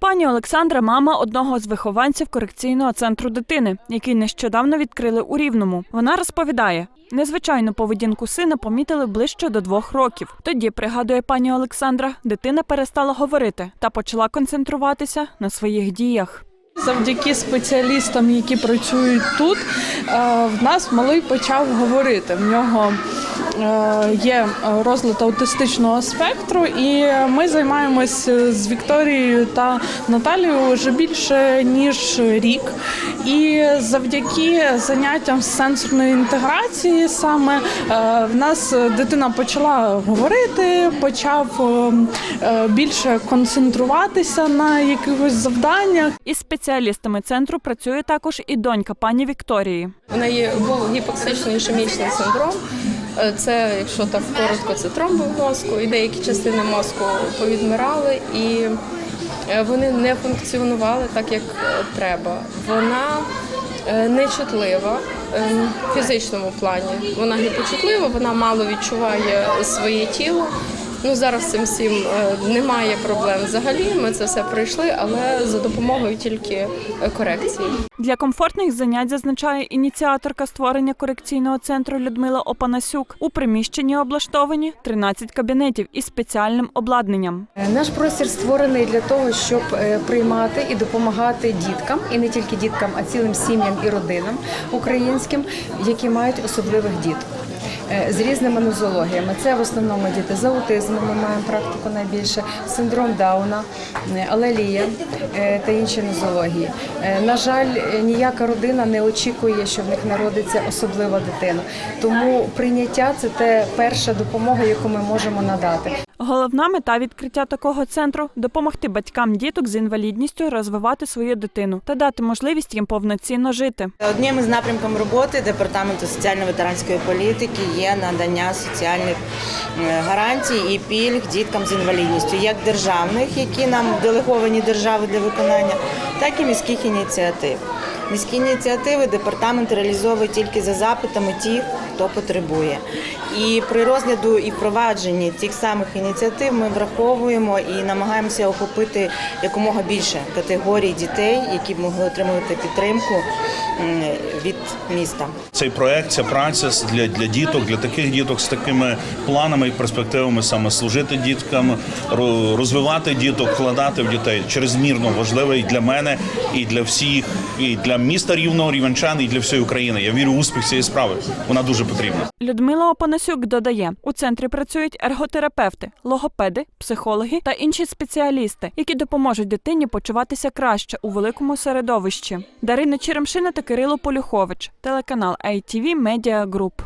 Пані Олександра мама одного з вихованців корекційного центру дитини, який нещодавно відкрили у Рівному. Вона розповідає, незвичайну поведінку сина помітили ближче до двох років. Тоді, пригадує пані Олександра, дитина перестала говорити та почала концентруватися на своїх діях. Завдяки спеціалістам, які працюють тут, е, в нас малий почав говорити. В нього є розлад аутистичного спектру, і ми займаємось з Вікторією та Наталією вже більше ніж рік. І завдяки заняттям з сенсорної інтеграції, саме е, в нас дитина почала говорити, почав е, е, більше концентруватися на якихось завданнях. Із спеціалістами центру працює також і донька пані Вікторії. У неї був гіпоксичний ішемічний синдром. Е, Це, якщо так коротко, це тромби в мозку, і деякі частини мозку повідмирали, і е, вони не функціонували так, як треба. Вона е, нечутлива в фізичному плані. Вона гіпочутлива, вона мало відчуває своє тіло. Ну зараз цим всім е, немає проблем взагалі. Ми це все пройшли, але за допомогою тільки е, корекції. Для комфортних занять зазначає ініціаторка створення корекційного центру Людмила Опанасюк. У приміщенні облаштовані 13 кабінетів із спеціальним обладнанням. Е, Наш простір створений для того, щоб приймати і допомагати діткам, і не тільки діткам, а цілим сім'ям і родинам українським, які мають особливих діток. Е, З різними нозологіями. Це в основному діти з аутизмом, ми маємо практику найбільше, синдром Дауна, е, алелія е, та інші нозології. На жаль, ніяка родина не очікує, що в них народиться особлива дитина. Тому прийняття це те перша допомога, яку ми можемо надати. Головна мета відкриття такого центру допомогти батькам діток з інвалідністю розвивати свою дитину та дати можливість їм повноцінно жити. Одним із напрямком роботи департаменту соціально-ветеранської політики є надання соціальних е, гарантій і пільг діткам з інвалідністю, як державних, які нам делеговані держави для виконання, так і міських ініціатив. Міські ініціативи департамент реалізовує тільки за запитами ті, хто потребує. І при розгляду і впровадженні тих самих ініціатив ми враховуємо і намагаємося охопити якомога більше категорій дітей, які б могли отримувати підтримку від міста. Цей проект, ця праця для, для діток, для таких діток з такими планами і перспективами саме служити діткам, розвивати діток, вкладати в дітей чрезмірно важливий для мене і для всіх, і для міста рівного рівенчан, і для всієї України. Я вірю в успіх цієї справи. Вона дуже потрібна. Людмила Опанасюк додає, у центрі працюють ерготерапевти, логопеди, психологи та інші спеціалісти, які допоможуть дитині почуватися краще у великому середовищі. Дарина Черемшина та Кирило Полюхович, телеканал ITV Media Group.